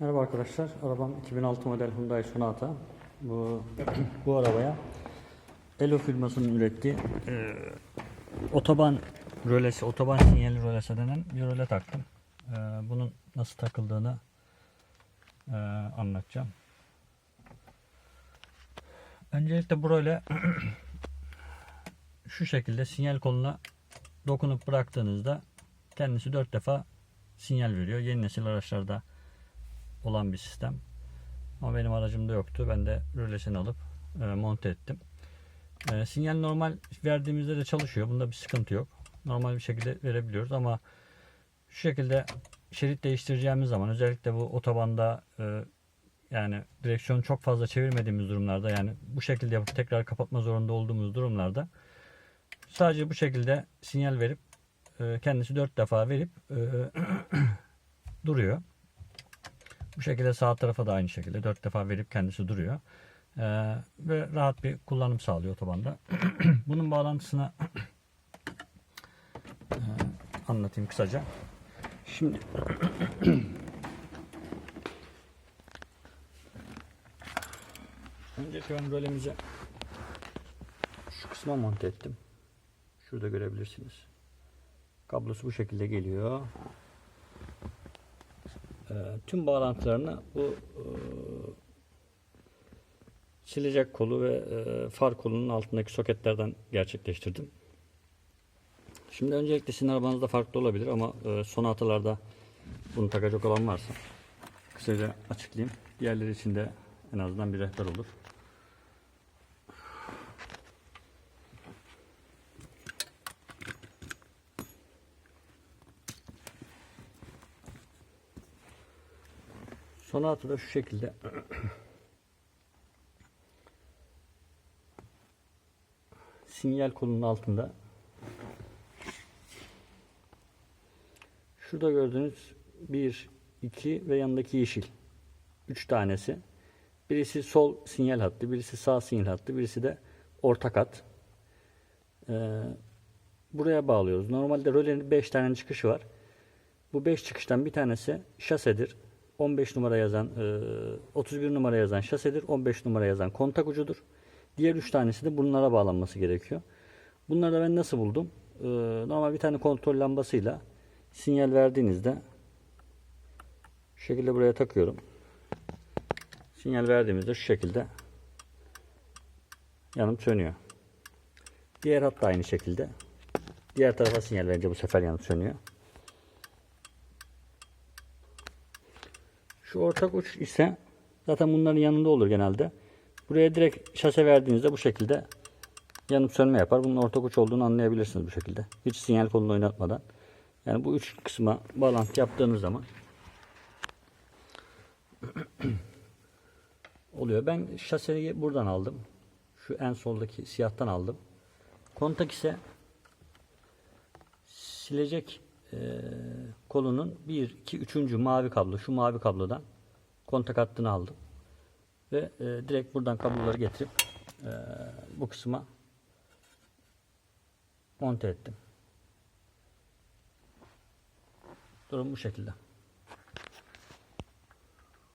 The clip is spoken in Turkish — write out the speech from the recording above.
Merhaba arkadaşlar. Arabam 2006 model Hyundai Sonata. Bu bu arabaya Elo firmasının ürettiği e, otoban rölesi, otoban sinyali rölesi denen bir röle taktım. E, bunun nasıl takıldığını e, anlatacağım. Öncelikle bu röle şu şekilde sinyal koluna dokunup bıraktığınızda kendisi dört defa sinyal veriyor. Yeni nesil araçlarda olan bir sistem. Ama benim aracımda yoktu. Ben de rölesini alıp e, monte ettim. E, sinyal normal verdiğimizde de çalışıyor. Bunda bir sıkıntı yok. Normal bir şekilde verebiliyoruz ama şu şekilde şerit değiştireceğimiz zaman özellikle bu otobanda e, yani direksiyonu çok fazla çevirmediğimiz durumlarda yani bu şekilde yapıp tekrar kapatma zorunda olduğumuz durumlarda sadece bu şekilde sinyal verip e, kendisi dört defa verip e, duruyor. Bu şekilde sağ tarafa da aynı şekilde dört defa verip kendisi duruyor. Ee, ve rahat bir kullanım sağlıyor otobanda. Bunun bağlantısına e, anlatayım kısaca. Şimdi önce ben rölemize şu kısma monte ettim. Şurada görebilirsiniz. Kablosu bu şekilde geliyor. Ee, tüm bağlantılarını bu e, silecek kolu ve e, far kolunun altındaki soketlerden gerçekleştirdim. Şimdi öncelikle sizin arabanızda farklı olabilir ama e, sonatalarda bunu takacak olan varsa kısaca açıklayayım. Diğerleri için de en azından bir rehber olur. Sonata da şu şekilde. Sinyal kolunun altında. Şurada gördüğünüz bir, iki ve yanındaki yeşil. Üç tanesi. Birisi sol sinyal hattı birisi sağ sinyal hattı birisi de orta kat Ee, buraya bağlıyoruz. Normalde rölenin 5 tane çıkışı var. Bu 5 çıkıştan bir tanesi şasedir 15 numara yazan, e, 31 numara yazan şasedir. 15 numara yazan kontak ucudur. Diğer 3 tanesi de bunlara bağlanması gerekiyor. Bunları da ben nasıl buldum? E, normal bir tane kontrol lambasıyla sinyal verdiğinizde şu şekilde buraya takıyorum. Sinyal verdiğimizde şu şekilde yanıp sönüyor. Diğer hat da aynı şekilde. Diğer tarafa sinyal verince bu sefer yanıp sönüyor. Şu ortak uç ise zaten bunların yanında olur genelde. Buraya direkt şase verdiğinizde bu şekilde yanıp sönme yapar. Bunun ortak uç olduğunu anlayabilirsiniz bu şekilde. Hiç sinyal kolunu oynatmadan. Yani bu üç kısma bağlantı yaptığınız zaman oluyor. Ben şaseyi buradan aldım. Şu en soldaki siyahtan aldım. Kontak ise silecek e, kolunun 1, 2, 3. mavi kablo, şu mavi kablodan kontak hattını aldım. Ve e, direkt buradan kabloları getirip e, bu kısma monte ettim. Durum bu şekilde.